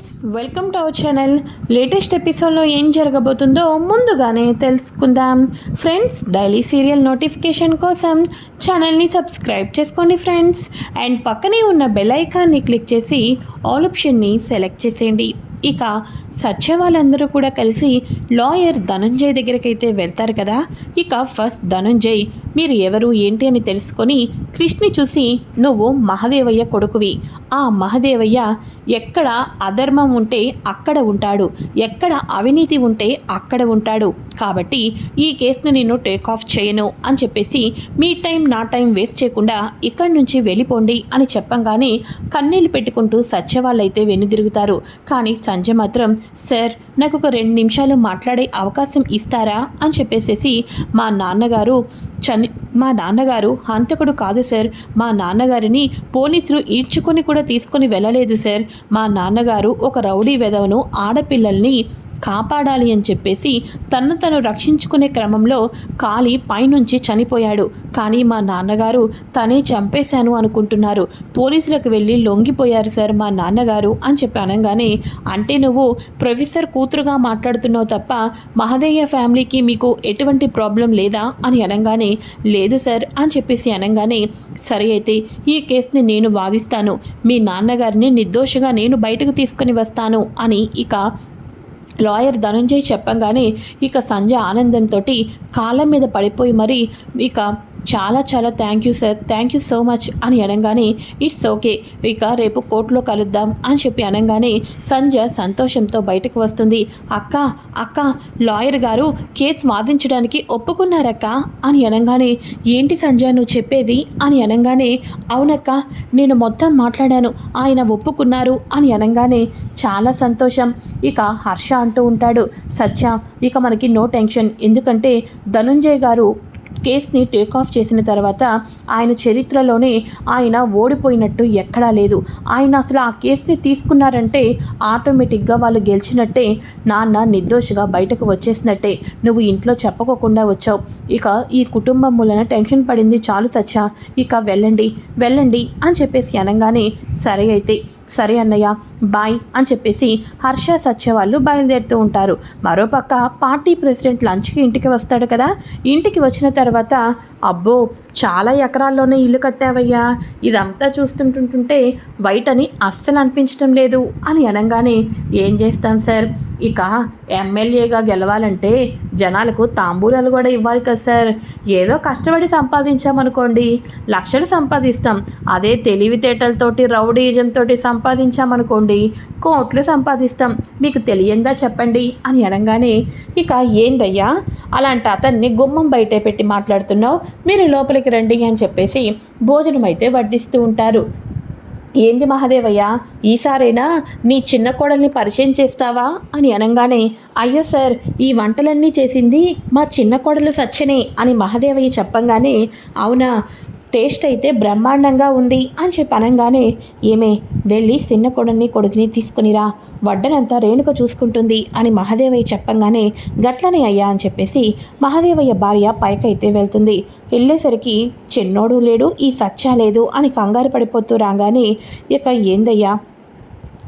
Friends welcome to our channel. Latest ఎపిసోడ్లో ఏం జరగబోతుందో ముందుగానే తెలుసుకుందాం. ఫ్రెండ్స్ డైలీ సీరియల్ నోటిఫికేషన్ కోసం ఛానల్ని సబ్స్క్రైబ్ చేసుకోండి ఫ్రెండ్స్. అండ్ పక్కనే ఉన్న బెల్ ఐకాన్ని క్లిక్ చేసి ఆల్ ఆప్షన్ని సెలెక్ట్ చేసేయండి. ఇక సత్య వాళ్ళందరూ కూడా కలిసి లాయర్ ధనంజయ్ దగ్గరకైతే వెళ్తారు కదా. ఇక ఫస్ట్ ధనంజయ్ మీరు ఎవరు ఏంటి అని తెలుసుకొని కృష్ణి చూసి నువ్వు మహదేవయ్య కొడుకువి. ఆ మహదేవయ్య ఎక్కడ అధర్మం ఉంటే అక్కడ ఉంటాడు. ఎక్కడ అవినీతి ఉంటే అక్కడ ఉంటాడు. కాబట్టి ఈ కేసుని నేను టేక్ ఆఫ్ చేయను అని చెప్పేసి మీ టైం నా టైం వేస్ట్ చేయకుండా ఇక్కడి నుంచి వెళ్ళిపోండి అని చెప్పంగానే కన్నీళ్ళు పెట్టుకుంటూ సత్యవాళ్ళైతే వెనుదిరుగుతారు. కానీ సంజయ్ మాత్రం సార్ నాకు ఒక రెండు నిమిషాలు మాట్లాడే అవకాశం ఇస్తారా? అని చెప్పేసేసి మా నాన్నగారు చని మా నాన్నగారు హంతకుడు కాదు సార్. మా నాన్నగారిని పోలీసులు ఈడ్చుకొని కూడా తీసుకొని వెళ్ళలేదు సార్. మా నాన్నగారు ఒక రౌడీ వెధవను ఆడపిల్లల్ని కాపాడాలి అని చెప్పేసి తన్ను తను రక్షించుకునే క్రమంలో కాలి పైనుంచి చనిపోయాడు. కానీ మా నాన్నగారు తనే చంపేశాను అనుకుంటున్నారు. పోలీసులకు వెళ్ళి లొంగిపోయారు సార్ మా నాన్నగారు అని చెప్పి అనగానే అంటే నువ్వు ప్రొఫెసర్ కూతురుగా మాట్లాడుతున్నావు తప్ప మహదేయ ఫ్యామిలీకి మీకు ఎటువంటి ప్రాబ్లం లేదా? అని అనగానే లేదు సార్ అని చెప్పేసి అనగానే సరే అయితే ఈ కేసుని నేను వాదిస్తాను. మీ నాన్నగారిని నిర్దోషిగా నేను బయటకు తీసుకుని వస్తాను అని ఇక లాయర్ ధనుంజయ్ చెప్పంగానే ఇక సంజయ్ ఆనందంతో కాళ్ళ మీద పడిపోయి మరి ఇక చాలా చాలా thank you sir thank you so much అని అనగానే ఇట్స్ ఓకే ఇక రేపు కోర్టులో కలుద్దాం అని చెప్పి అనగానే సంజ సంతోషంతో బయటకు వస్తుంది. అక్క అక్క లాయర్ గారు కేసు వాదించడానికి ఒప్పుకున్నారక్క అని అనగానే ఏంటి సంజ నువ్వు చెప్పేది? అని అనగానే అవునక్క నేను మొత్తం మాట్లాడాను. ఆయన ఒప్పుకున్నారు అని అనగానే చాలా సంతోషం. ఇక హర్ష అంటూ ఉంటాడు. సత్య ఇక మనకి నో టెన్షన్ ఎందుకంటే ధనుంజయ్ గారు కేస్ని టేక్ ఆఫ్ చేసిన తర్వాత ఆయన చరిత్రలోనే ఆయన ఓడిపోయినట్టు ఎక్కడా లేదు. ఆయన అసలు ఆ కేసుని తీసుకున్నారంటే ఆటోమేటిక్గా వాళ్ళు గెలిచినట్టే నాన్న నిర్దోషిగా బయటకు వచ్చేసినట్టే. నువ్వు ఇంట్లో చెప్పకోకుండా వచ్చావు. ఇక ఈ కుటుంబం మూలన టెన్షన్ పడింది చాలు సత్య. ఇక వెళ్ళండి వెళ్ళండి అని చెప్పేసి అనగానే సరే అయితే సరే అన్నయ్య బాయ్ అని చెప్పేసి హర్ష సత్య వాళ్ళు బయలుదేరుతూ ఉంటారు. మరోపక్క పార్టీ ప్రెసిడెంట్ లంచ్కి ఇంటికి వస్తాడు కదా. ఇంటికి వచ్చిన తర్వాత అబ్బో చాలా ఎకరాల్లోనే ఇల్లు కట్టావయ్యా. ఇదంతా చూస్తుంటుంటుంటే వైట్ అని అస్సలు అనిపించడం లేదు అని అనగానే ఏం చేస్తాం సార్? ఇక ఎమ్మెల్యేగా గెలవాలంటే జనాలకు తాంబూలాలు కూడా ఇవ్వాలి కదా సార్. ఏదో కష్టపడి సంపాదించామనుకోండి లక్షలు సంపాదిస్తాం. అదే తెలివితేటలతోటి రౌడీజంతో సంపాదించామనుకోండి కోట్లు సంపాదిస్తాం. మీకు తెలియందా చెప్పండి? అని అనగానే ఇక ఏందయ్యా? అలాంటి అతన్ని గుమ్మం బయటే పెట్టి మాట్లాడుతున్నావు? మీరు లోపలికి రండి అని చెప్పేసి భోజనం అయితే వడ్డిస్తూ ఉంటారు. ఏంది మహాదేవయ్య? ఈసారైనా నీ చిన్న కోడల్ని పరిచయం చేస్తావా? అని అనగానే అయ్యో సార్ ఈ వంటలన్నీ చేసింది మా చిన్న కోడలు సచ్చనే అని మహాదేవయ్య చెప్పంగానే అవునా? టేస్ట్ అయితే బ్రహ్మాండంగా ఉంది అని చెప్పి అనగానే ఏమే వెళ్ళి చిన్న కొడుని కొడుకుని తీసుకునిరా. వడ్డనంతా రేణుక చూసుకుంటుంది అని మహాదేవయ్య చెప్పంగానే గట్లనే అయ్యా అని చెప్పేసి మహాదేవయ్య భార్య పైకైతే వెళ్తుంది. వెళ్ళేసరికి చిన్నోడు లేడు ఈ సత్యా లేదు అని కంగారు పడిపోతూ రాగానే ఇక ఏందయ్యా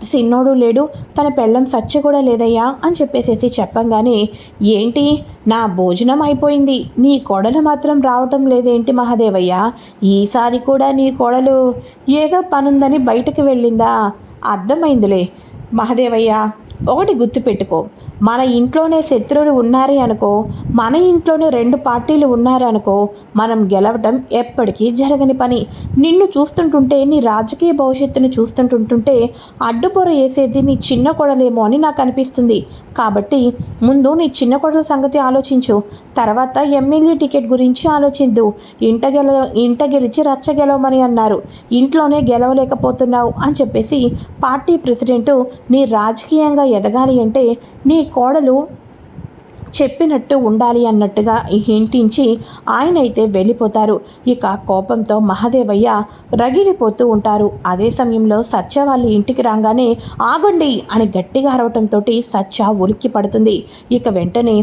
సిన్నోడు లేడు తన పెళ్ళం సచ్చ కూడా లేదయ్యా అని చెప్పేసేసి చెప్పంగానే ఏంటి? నా భోజనం అయిపోయింది. నీ కోడలు మాత్రం రావటం లేదేంటి మహాదేవయ్య? ఈసారి కూడా నీ కోడలు ఏదో పనుందని బయటకు వెళ్ళిందా? అర్థమైందిలే. మహాదేవయ్య ఒకటి గుర్తుపెట్టుకో. మన ఇంట్లోనే శత్రువులు ఉన్నారే అనుకో మన ఇంట్లోనే రెండు పార్టీలు ఉన్నారనుకో మనం గెలవటం ఎప్పటికీ జరగని పని. నిన్ను చూస్తుంటుంటే నీ రాజకీయ భవిష్యత్తును చూస్తుంటుంటుంటే అడ్డుపొర వేసేది నీ చిన్న కొడలేమో అని నాకు అనిపిస్తుంది. కాబట్టి ముందు నీ చిన్న కొడల సంగతి ఆలోచించు. తర్వాత ఎమ్మెల్యే టికెట్ గురించి ఆలోచించు ఇంట గెల ఇంట గెలిచి రచ్చ గెలవమని అన్నారు. ఇంట్లోనే గెలవలేకపోతున్నావు అని చెప్పేసి పార్టీ ప్రెసిడెంట్ నీ రాజకీయంగా ఎదగాలి అంటే నీ కోడలు చెప్పినట్టు ఉండాలి అన్నట్టుగా హింటించి ఆయన అయితే వెళ్ళిపోతారు. ఇక కోపంతో మహదేవయ్య రగిలిపోతూ ఉంటారు. అదే సమయంలో సత్య వాళ్ళ ఇంటికి రాగానే ఆగండి అని గట్టిగా అరవటంతో సత్య ఉలిక్కి పడుతుంది ఇక వెంటనే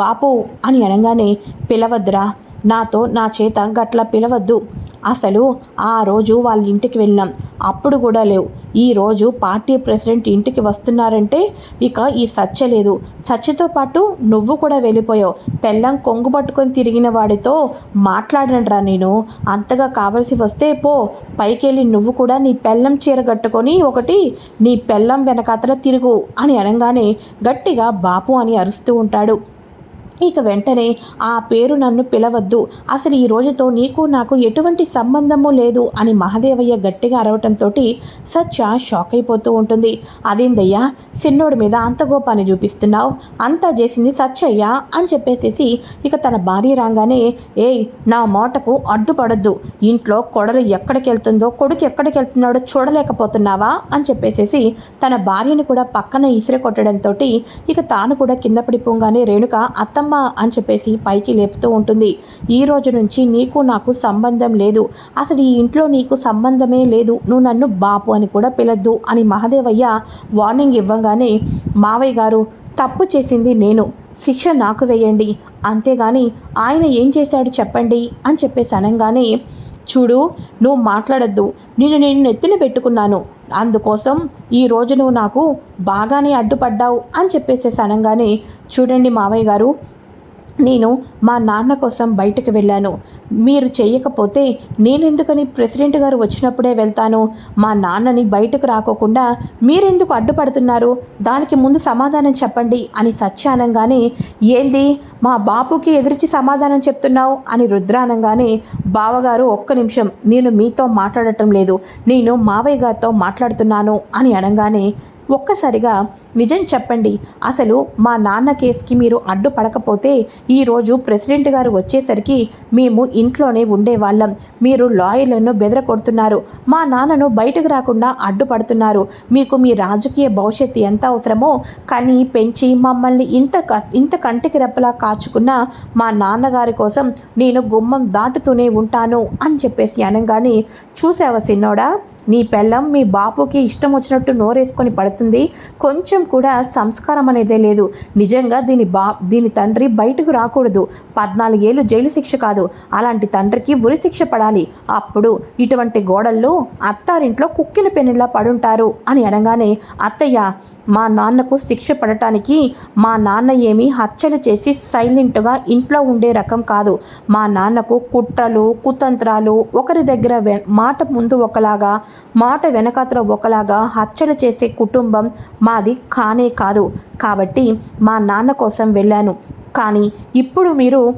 బాపు అని అనగానే పిలవద్రా నాతో నా చేత గట్ల పిలవద్దు. అసలు ఆ రోజు వాళ్ళ ఇంటికి వెళ్ళాం అప్పుడు కూడా లేవు. ఈరోజు పార్టీ ప్రెసిడెంట్ ఇంటికి వస్తున్నారంటే ఇక ఈ సత్య లేదు. సత్యతో పాటు నువ్వు కూడా వెళ్ళిపోయావు. పెళ్ళం కొంగు పట్టుకొని తిరిగిన వాడితో మాట్లాడనరా నేను? అంతగా కావలసి వస్తే పో. పైకెళ్ళి నువ్వు కూడా నీ పెళ్ళం చీర కట్టుకొని ఒకటి నీ పెళ్ళం వెనకాతల తిరుగు అని అనగానే గట్టిగా బాపు అని అరుస్తూ ఉంటాడు. ఇక వెంటనే ఆ పేరు నన్ను పిలవద్దు. అసలు ఈ రోజుతో నీకు నాకు ఎటువంటి సంబంధము లేదు అని మహాదేవయ్య గట్టిగా అరవటంతో సత్య షాక్ అయిపోతూ ఉంటుంది. అదేందయ్యా? సిన్నోడి మీద అంత గోపాన్ని చూపిస్తున్నావు. అంతా చేసింది సత్యయ్య అని చెప్పేసేసి ఇక తన భార్య రాగానే ఏయ్ నా మాటకు అడ్డుపడద్దు. ఇంట్లో కొడలు ఎక్కడికి వెళ్తుందో కొడుకు ఎక్కడికి వెళ్తున్నాడో చూడలేకపోతున్నావా అని చెప్పేసేసి తన భార్యని కూడా పక్కన ఇసిరి కొట్టడంతో ఇక తాను కూడా కింద పడిపోగానే రేణుక అత్తమ్మ అని చెప్పేసి పైకి లేపుతూ ఉంటుంది. ఈ రోజు నుంచి నీకు నాకు సంబంధం లేదు. అసలు ఈ ఇంట్లో నీకు సంబంధమే లేదు. నువ్వు నన్ను బాపు అని కూడా పిలద్దు అని మహాదేవయ్య వార్నింగ్ ఇవ్వగానే మావయ్య గారు తప్పు చేసింది నేను. శిక్ష నాకు వేయండి. అంతేగాని ఆయన ఏం చేశాడు చెప్పండి అని చెప్పేసి అనగానే చూడు నువ్వు మాట్లాడద్దు. నేను నేను నెత్తిన పెట్టుకున్నాను. అందుకోసం ఈ రోజు నువ్వు నాకు బాగానే అడ్డుపడ్డావు అని చెప్పేసేసి అనగానే చూడండి మావయ్య గారు నేను మా నాన్న కోసం బయటకు వెళ్ళాను. మీరు చేయకపోతే నేనెందుకని ప్రెసిడెంట్ గారు వచ్చినప్పుడే వెళ్తాను. మా నాన్నని బయటకు రాకోకుండా మీరెందుకు అడ్డుపడుతున్నారు? దానికి ముందు సమాధానం చెప్పండి అని సత్యానంగానే ఏంది? మా బాపుకి ఎదురిచి సమాధానం చెప్తున్నావు? అని రుద్రానంగానే బావగారు ఒక్క నిమిషం. నేను మీతో మాట్లాడటం లేదు. నేను మావయ్య గారితో మాట్లాడుతున్నాను అని అనగానే ఒక్కసారిగా నిజం చెప్పండి. అసలు మా నాన్న కేసుకి మీరు అడ్డుపడకపోతే ఈరోజు ప్రెసిడెంట్ గారు వచ్చేసరికి మేము ఇంట్లోనే ఉండేవాళ్ళం. మీరు లాయర్లను బెదరకొడుతున్నారు మా నాన్నను బయటకు రాకుండా అడ్డుపడుతున్నారు. మీకు మీ రాజకీయ భవిష్యత్తు ఎంత అవసరమో కని పెంచి మమ్మల్ని ఇంత క- ఇంత కంటికి రెప్పలా కాచుకున్న మా నాన్నగారి కోసం నేను గుమ్మం దాటుతూనే ఉంటాను అని చెప్పేసి అనగానే చూసావా సిన్నోడా? నీ పెళ్ళం మీ బాపుకి ఇష్టం వచ్చినట్టు నోరేసుకొని పడుతుంది. కొంచెం కూడా సంస్కారం అనేదే లేదు. నిజంగా దీని బా దీని తండ్రి బయటకు రాకూడదు. పద్నాలుగేళ్ళు జైలు శిక్ష కాదు. అలాంటి తండ్రికి ఉరి శిక్ష పడాలి. అప్పుడు ఇటువంటి గోడల్లో అత్తారింట్లో కుక్కిన పెనులా పడుంటారు అని అనగానే అత్తయ్య మా నాన్నకు శిక్ష పడటానికి మా నాన్న ఏమీ హత్యలు చేసి సైలెంట్గా ఇంట్లో ఉండే రకం కాదు. మా నాన్నకు కుట్రలు కుతంత్రాలు ఒకరి దగ్గర వె మాట ముందు ఒకలాగా మాట వెనకాతల ఒకలాగా హత్యలు చేసే కుటుంబం మాది కానే కాదు. కాబట్టి మా నాన్న కోసం వెళ్ళాను. కానీ ఇప్పుడు మీరు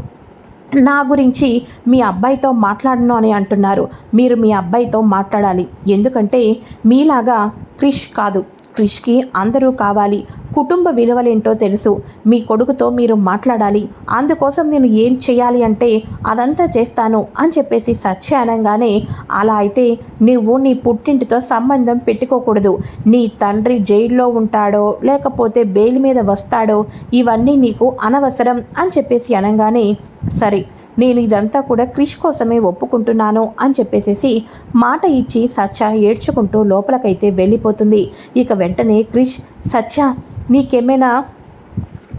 నా గురించి మీ అబ్బాయితో మాట్లాడను అని అంటున్నారు. మీరు మీ అబ్బాయితో మాట్లాడాలి. ఎందుకంటే మీలాగా క్రిష్ కాదు. క్రిష్కి అందరూ కావాలి. కుటుంబ విలువలేంటో తెలుసు. మీ కొడుకుతో మీరు మాట్లాడాలి. అందుకోసం నేను ఏం చేయాలి అంటే అదంతా చేస్తాను అని చెప్పేసి సత్య అనగానే అలా అయితే నువ్వు నీ పుట్టింటితో సంబంధం పెట్టుకోకూడదు. నీ తండ్రి జైల్లో ఉంటాడో లేకపోతే బెయిల్ మీద వస్తాడో ఇవన్నీ నీకు అనవసరం అని చెప్పేసి అనగానే సరే నేను ఇదంతా కూడా క్రిష్ కోసమే ఒప్పుకుంటున్నాను అని చెప్పేసేసి మాట ఇచ్చి సత్య ఏడ్చుకుంటూ లోపలకైతే వెళ్ళిపోతుంది. ఇక వెంటనే క్రిష్ సత్య నీకేమైనా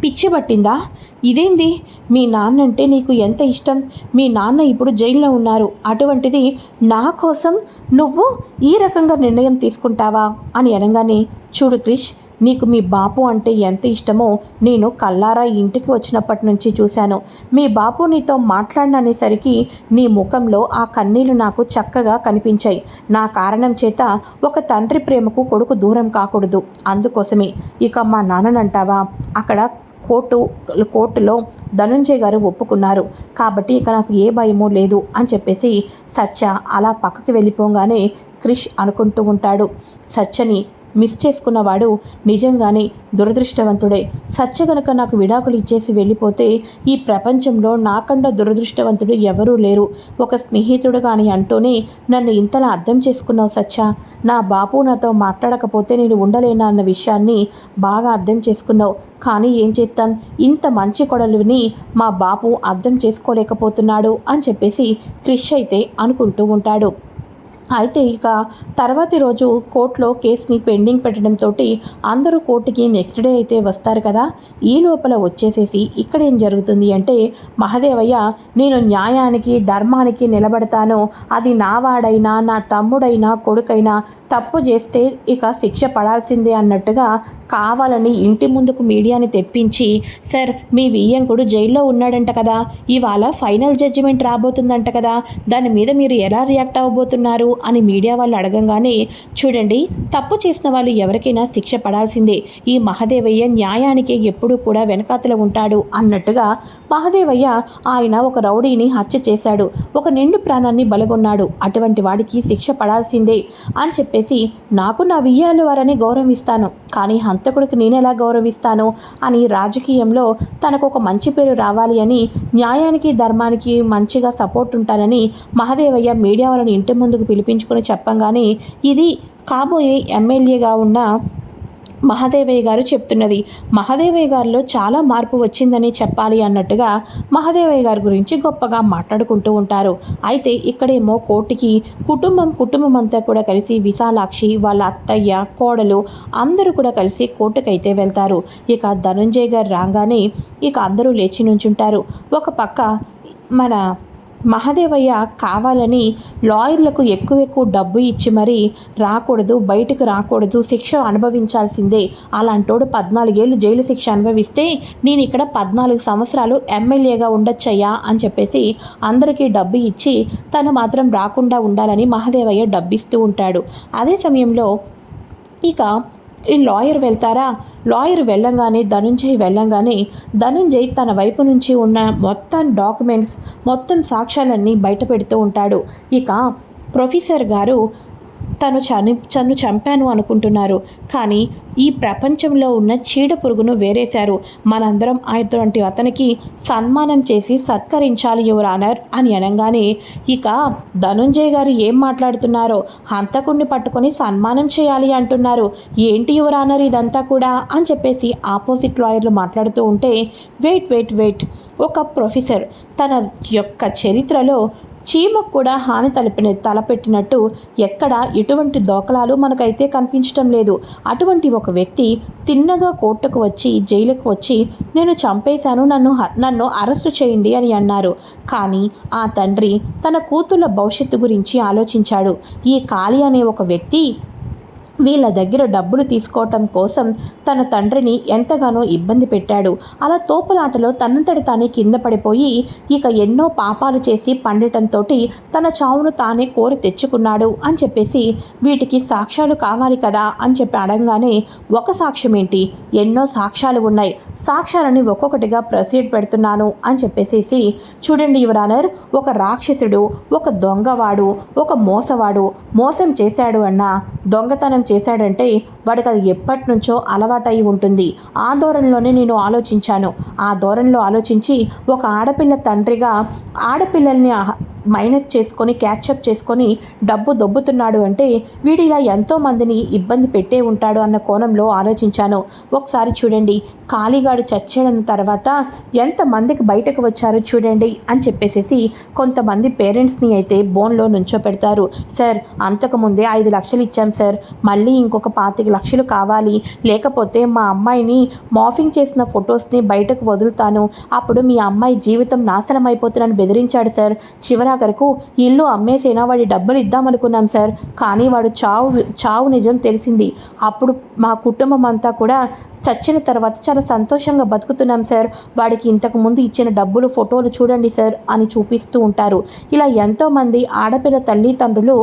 పిచ్చి పట్టిందా? ఇదేంది? మీ నాన్న అంటే నీకు ఎంత ఇష్టం? మీ నాన్న ఇప్పుడు జైల్లో ఉన్నారు. అటువంటిది నా కోసం నువ్వు ఈ రకంగా నిర్ణయం తీసుకుంటావా? అని అనగానే చూడు క్రిష్ నీకు మీ బాపు అంటే ఎంత ఇష్టమో నేను కల్లారా ఇంటికి వచ్చినప్పటి నుంచి చూశాను. మీ బాపు నీతో మాట్లాడిననేసరికి నీ ముఖంలో ఆ కన్నీళ్ళు నాకు చక్కగా కనిపించాయి. నా కారణం చేత ఒక తండ్రి ప్రేమకు కొడుకు దూరం కాకూడదు. అందుకోసమే ఇక మా నాన్ననంటావా? అక్కడ కోర్టు కోర్టులో ధనుంజయ్ గారు ఒప్పుకున్నారు. కాబట్టి ఇక నాకు ఏ భయమూ లేదు అని చెప్పేసి సత్య అలా పక్కకి వెళ్ళిపోగానే క్రిష్ అనుకుంటూ ఉంటాడు. సత్యని మిస్ చేసుకున్నవాడు నిజంగానే దురదృష్టవంతుడే. సత్య గనక నాకు విడాకులు ఇచ్చేసి వెళ్ళిపోతే ఈ ప్రపంచంలో నాకండా దురదృష్టవంతుడు ఎవరూ లేరు. ఒక స్నేహితుడు కానీ అంటూనే నన్ను ఇంతలా అర్థం చేసుకున్నావు సత్య. నా బాపు నాతో మాట్లాడకపోతే నేను ఉండలేనా అన్న విషయాన్ని బాగా అర్థం చేసుకున్నావు. కానీ ఏం చేస్తాం? ఇంత మంచి కొడలుని మా బాపు అర్థం చేసుకోలేకపోతున్నాడు అని చెప్పేసి క్రిష్ అయితే అనుకుంటూ ఉంటాడు. అయితే ఇక తర్వాతి రోజు కోర్టులో కేసుని పెండింగ్ పెట్టడంతో అందరూ కోర్టుకి నెక్స్ట్ డే అయితే వస్తారు కదా. ఈ లోపల వచ్చేసేసి ఇక్కడ ఏం జరుగుతుంది అంటే మహదేవయ్య నేను న్యాయానికి ధర్మానికి నిలబడతాను. అది నా వాడైనా నా తమ్ముడైనా కొడుకైనా తప్పు చేస్తే ఇక శిక్ష పడాల్సిందే అన్నట్టుగా కావాలని ఇంటి ముందుకు మీడియాని తెప్పించి సార్ మీ వియ్యంకుడు జైల్లో ఉన్నాడంట కదా. ఇవాళ ఫైనల్ జడ్జిమెంట్ రాబోతుందంట కదా. దాని మీద మీరు ఎలా రియాక్ట్ అవ్వబోతున్నారు? అని మీడియా వాళ్ళు అడగంగానే చూడండి తప్పు చేసిన వాళ్ళు ఎవరికైనా శిక్ష పడాల్సిందే. ఈ మహదేవయ్య న్యాయానికి ఎప్పుడూ కూడా వెనకాతల ఉంటాడు అన్నట్టుగా మహదేవయ్య ఆయన ఒక రౌడీని హత్య చేశాడు. ఒక నిండు ప్రాణాన్ని బలగొన్నాడు. అటువంటి వాడికి శిక్ష పడాల్సిందే అని చెప్పేసి నాకు నా వియ్యాలు వారని గౌరవిస్తాను. కానీ హంతకుడికి నేను ఎలా గౌరవిస్తాను? అని రాజకీయంలో తనకు ఒక మంచి పేరు రావాలి అని న్యాయానికి ధర్మానికి మంచిగా సపోర్ట్ ఉంటానని మహదేవయ్య మీడియా వాళ్ళని ఇంటి ముందుకు పిలిపించుకొని చెప్పంగానే ఇది కాబోయే ఎమ్మెల్యేగా ఉన్న మహాదేవయ్య గారు చెప్తున్నది. మహాదేవయ్య గారిలో చాలా మార్పు వచ్చిందని చెప్పాలి అన్నట్టుగా మహాదేవయ్య గారి గురించి గొప్పగా మాట్లాడుకుంటూ ఉంటారు. అయితే ఇక్కడేమో కోర్టుకి కుటుంబం కుటుంబం అంతా కూడా కలిసి విశాలాక్షి వాళ్ళ అత్తయ్య కోడలు అందరూ కూడా కలిసి కోర్టుకైతే వెళ్తారు. ఇక ధనుంజయ్ గారు రాగానే ఇక అందరూ లేచి నుంచుంటారు. ఒక పక్క మన మహదేవయ్య కావాలని లాయర్లకు ఎక్కువ ఎక్కువ డబ్బు ఇచ్చి మరీ రాకూడదు బయటకు రాకూడదు శిక్ష అనుభవించాల్సిందే. అలాంటోడు పద్నాలుగేళ్ళు జైలు శిక్ష అనుభవిస్తే నేను ఇక్కడ పద్నాలుగు సంవత్సరాలు ఎమ్మెల్యేగా ఉండొచ్చయ్యా అని చెప్పేసి అందరికీ డబ్బు ఇచ్చి తను మాత్రం రాకుండా ఉండాలని మహదేవయ్య డబ్బిస్తూ ఉంటాడు. అదే సమయంలో ఇక ఈ లాయర్ వెళ్తారా? లాయర్ వెళ్ళంగానే ధనుంజయ్ వెళ్ళంగానే ధనుంజయ్ తన వైపు నుంచి ఉన్న మొత్తం డాక్యుమెంట్స్ మొత్తం సాక్ష్యాలన్నీ బయట పెడుతూ ఉంటాడు. ఇక ప్రొఫెసర్ గారు తను చని చన్ను చంపాను అనుకుంటున్నారు. కానీ ఈ ప్రపంచంలో ఉన్న చీడ పురుగును వేరేశారు. మనందరం అటువంటి అతనికి సన్మానం చేసి సత్కరించాలి యువర్ ఆనర్ అని అనగానే ఇక ధనుంజయ్ గారు ఏం మాట్లాడుతున్నారో హంతకుణ్ణి పట్టుకొని సన్మానం చేయాలి అంటున్నారు. ఏంటి యువర్ ఆనర్ ఇదంతా కూడా? అని చెప్పేసి ఆపోజిట్ లాయర్లు మాట్లాడుతూ ఉంటే వెయిట్ వెయిట్ వెయిట్. ఒక ప్రొఫెసర్ తన యొక్క చరిత్రలో చీమకు కూడా హాని తలపిన తలపెట్టినట్టు ఎక్కడ ఎటువంటి దోకలాలు మనకైతే కనిపించటం లేదు. అటువంటి ఒక వ్యక్తి తిన్నగా కోర్టుకు వచ్చి జైలుకు వచ్చి నేను చంపేశాను నన్ను నన్ను అరెస్టు చేయండి అని అన్నారు. కానీ ఆ తండ్రి తన కూతుళ్ళ భవిష్యత్తు గురించి ఆలోచించాడు. ఈ కాళీ అనే ఒక వ్యక్తి వీళ్ళ దగ్గర డబ్బులు తీసుకోవటం కోసం తన తండ్రిని ఎంతగానో ఇబ్బంది పెట్టాడు. అలా తోపులాటలో తనంతటి తానే కింద పడిపోయి ఇక ఎన్నో పాపాలు చేసి పండటంతో తన చావును తానే కోరి తెచ్చుకున్నాడు అని చెప్పేసి వీటికి సాక్ష్యాలు కావాలి కదా అని చెప్పి అడగానే ఒక సాక్ష్యం ఏంటి ఎన్నో సాక్ష్యాలు ఉన్నాయి. సాక్ష్యాలని ఒక్కొక్కటిగా ప్రొసీడ్ పెడుతున్నాను అని చెప్పేసి చూడండి యువరానర్ ఒక రాక్షసుడు ఒక దొంగవాడు ఒక మోసవాడు మోసం చేశాడు అన్న దొంగతనం చేశాడంటే వాడికి అది ఎప్పటి నుంచో అలవాటై ఉంటుంది. ఆ ధోరణిలోనే నేను ఆలోచించాను. ఆ ధోరణిలో ఆలోచించి ఒక ఆడపిల్ల తండ్రిగా ఆడపిల్లల్ని మైనస్ చేసుకొని క్యాచప్ చేసుకొని డబ్బు దొబ్బుతున్నాడు అంటే వీడు ఇలా ఎంతోమందిని ఇబ్బంది పెట్టే ఉంటాడు అన్న కోణంలో ఆలోచించాను. ఒకసారి చూడండి కాళీగాడు చచ్చాడన్న తర్వాత ఎంతమందికి బయటకు వచ్చారో చూడండి అని చెప్పేసేసి కొంతమంది పేరెంట్స్ని అయితే బోన్లో నుంచో పెడతారు సార్ అంతకుముందే ఐదు లక్షలు ఇచ్చాం సార్ మళ్ళీ ఇంకొక పాతిక లక్షలు కావాలి. లేకపోతే మా అమ్మాయిని మాఫింగ్ చేసిన ఫొటోస్ని బయటకు వదులుతాను. అప్పుడు మీ అమ్మాయి జీవితం నాశనం అయిపోతుందని బెదిరించాడు సార్. చివర ఆఖరకు ఇల్లు అమ్మేసేనా వాడి డబ్బులు ఇద్దామనుకున్నాం సార్. కానీ వాడు చావు చావు నిజం తెలిసింది. అప్పుడు మా కుటుంబం అంతా కూడా చచ్చిన తర్వాత చాలా సంతోషంగా బతుకుతున్నాం సార్. వాడికి ఇంతకు ముందు ఇచ్చిన డబ్బులు ఫోటోలు చూడండి సార్ అని చూపిస్తూ ఉంటారు. ఇలా ఎంతోమంది ఆడపిల్ల తల్లిదండ్రులు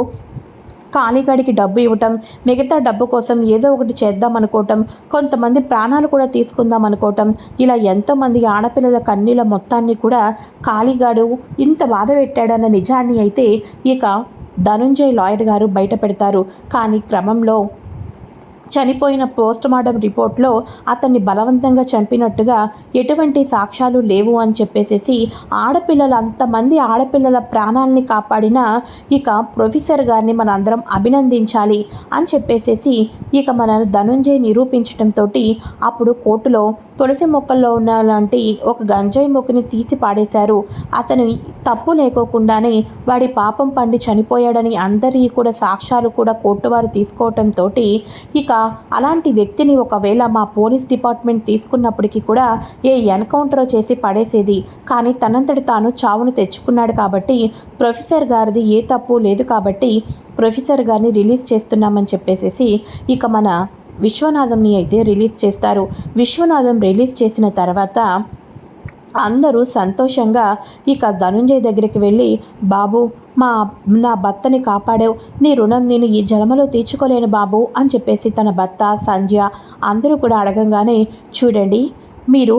కాలిగాడికి డబ్బు ఇవ్వటం మిగతా డబ్బు కోసం ఏదో ఒకటి చేద్దాం అనుకోవటం కొంతమంది ప్రాణాలు కూడా తీసుకుందాం అనుకోవటం ఇలా ఎంతోమంది ఆడపిల్లల కన్నీళ్ళ మొత్తాన్ని కూడా కాళీగాడు ఇంత బాధ పెట్టాడన్న నిజాన్ని అయితే ఇక ధనుంజయ్ లాయర్ గారు బయట పెడతారు కానీ క్రమంలో చనిపోయిన పోస్ట్ మార్టం రిపోర్ట్లో అతన్ని బలవంతంగా చంపినట్టుగా ఎటువంటి సాక్ష్యాలు లేవు అని చెప్పేసేసి ఆడపిల్లలు అంతమంది ఆడపిల్లల ప్రాణాలని కాపాడిన ఇక ప్రొఫెసర్ గారిని మనందరం అభినందించాలి అని చెప్పేసేసి ఇక మన ధనుంజయ్ నిరూపించడంతో అప్పుడు కోర్టులో తులసి మొక్కల్లో ఉన్న లాంటి ఒక గంజాయి మొక్కని తీసి పాడేశారు. అతని తప్పు లేకోకుండానే వాడి పాపం పండి చనిపోయాడని అందరి కూడా సాక్ష్యాలు కూడా కోర్టు వారు తీసుకోవటంతో ఇక అలాంటి వ్యక్తిని ఒకవేళ మా పోలీస్ డిపార్ట్మెంట్ తీసుకున్నప్పటికీ కూడా ఏ ఎన్కౌంటర్ చేసి పడేసేది. కానీ తనంతటి తాను చావును తెచ్చుకున్నాడు కాబట్టి ప్రొఫెసర్ గారిది ఏ తప్పు లేదు కాబట్టి ప్రొఫెసర్ గారిని రిలీజ్ చేస్తున్నామని చెప్పేసేసి ఇక మన విశ్వనాథంని అయితే రిలీజ్ చేస్తారు. విశ్వనాథం రిలీజ్ చేసిన తర్వాత అందరూ సంతోషంగా ఇక ధనుంజయ్ దగ్గరికి వెళ్ళి బాబు మా నా భర్తని కాపాడావు. నీ రుణం నేను ఈ జన్మలో తీర్చుకోలేను బాబు అని చెప్పేసి తన భర్త సంధ్య అందరూ కూడా అడగంగానే చూడండి మీరు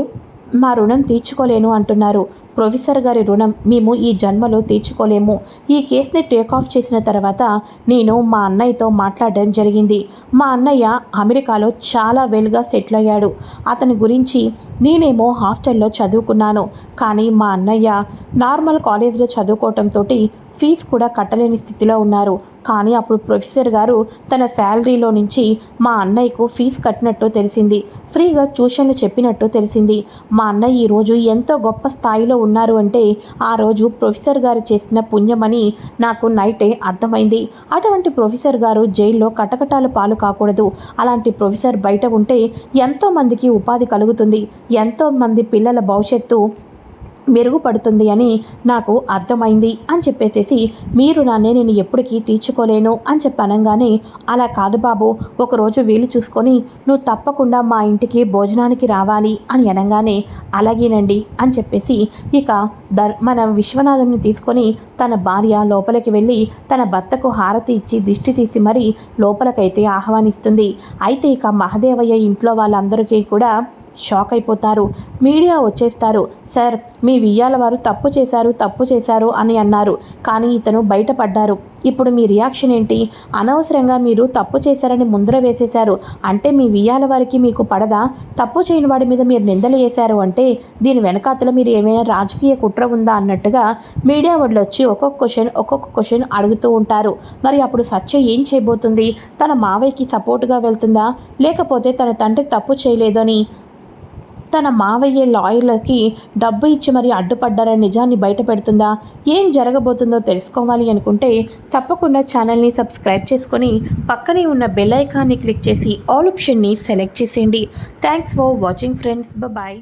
మా రుణం తీర్చుకోలేను అంటున్నారు. ప్రొఫెసర్ గారి రుణం మేము ఈ జన్మలో తీర్చుకోలేము. ఈ కేసుని టేక్ ఆఫ్ చేసిన తర్వాత నేను మా అన్నయ్యతో మాట్లాడడం జరిగింది. మా అన్నయ్య అమెరికాలో చాలా వెల్గా సెటిల్ అయ్యాడు. అతని గురించి నేనేమో హాస్టల్లో చదువుకున్నాను. కానీ మా అన్నయ్య నార్మల్ కాలేజీలో చదువుకోవటంతో ఫీజు కూడా కట్టలేని స్థితిలో ఉన్నారు. కానీ అప్పుడు ప్రొఫెసర్ గారు తన శాలరీలో నుంచి మా అన్నయ్యకు ఫీజు కట్టినట్టు తెలిసింది. ఫ్రీగా ట్యూషన్లు చెప్పినట్టు తెలిసింది. మా అన్నయ్య ఈరోజు ఎంతో గొప్ప స్థాయిలో ఉన్నారు అంటే ఆ రోజు ప్రొఫెసర్ గారు చేసిన పుణ్యమని నాకు నైటే అర్థమైంది. అటువంటి ప్రొఫెసర్ గారు జైల్లో కటకటాల పాలు కాకూడదు. అలాంటి ప్రొఫెసర్ బయట ఉంటే ఎంతోమందికి ఉపాధి కలుగుతుంది. ఎంతోమంది పిల్లల భవిష్యత్తు మెరుగుపడుతుంది అని నాకు అర్థమైంది అని చెప్పేసేసి మీరు నాన్నే నేను ఎప్పటికీ తీర్చుకోలేను అని చెప్పి అనగానే అలా కాదు బాబు ఒకరోజు వీలు చూసుకొని నువ్వు తప్పకుండా మా ఇంటికి భోజనానికి రావాలి అని అనగానే అలాగేనండి అని చెప్పేసి ఇక దర్ మన విశ్వనాథంని తీసుకొని తన భార్య లోపలికి వెళ్ళి తన భర్తకు హారతి ఇచ్చి దిష్టి తీసి మరీ లోపలికైతే ఆహ్వానిస్తుంది. అయితే ఇక మహదేవయ్య ఇంట్లో వాళ్ళందరికీ కూడా షాక్ అయిపోతారు. మీడియా వచ్చేస్తారు. సార్ మీ వియ్యాల వారు తప్పు చేశారు తప్పు చేశారు అని అన్నారు. కానీ ఇతను బయటపడ్డారు. ఇప్పుడు మీ రియాక్షన్ ఏంటి? అనవసరంగా మీరు తప్పు చేశారని ముందర వేసేశారు. అంటే మీ వియ్యాల వారికి మీకు పడదా? తప్పు చేయని వాడి మీద మీరు నిందలు వేశారు అంటే దీని వెనకాతల మీరు ఏమైనా రాజకీయ కుట్ర ఉందా? అన్నట్టుగా మీడియా వాళ్ళు వచ్చి ఒక్కొక్క క్వశ్చన్ ఒక్కొక్క క్వశ్చన్ అడుగుతూ ఉంటారు. మరి అప్పుడు సత్య ఏం చేయబోతుంది? తన మావయ్యకి సపోర్ట్గా వెళ్తుందా? లేకపోతే తన తండ్రి తప్పు చేయలేదని తన మావయ్య లాయర్లకి డబ్బు ఇచ్చి మరి అడ్డుపడ్డారని నిజాన్ని బయట పెడుతుందా? ఏం జరగబోతుందో తెలుసుకోవాలి అనుకుంటే తప్పకుండా ఛానల్ని సబ్స్క్రైబ్ చేసుకొని పక్కనే ఉన్న బెల్ ఐకాన్ని క్లిక్ చేసి ఆల్ ఆప్షన్ని సెలెక్ట్ చేసేయండి. Thanks for watching friends. Bye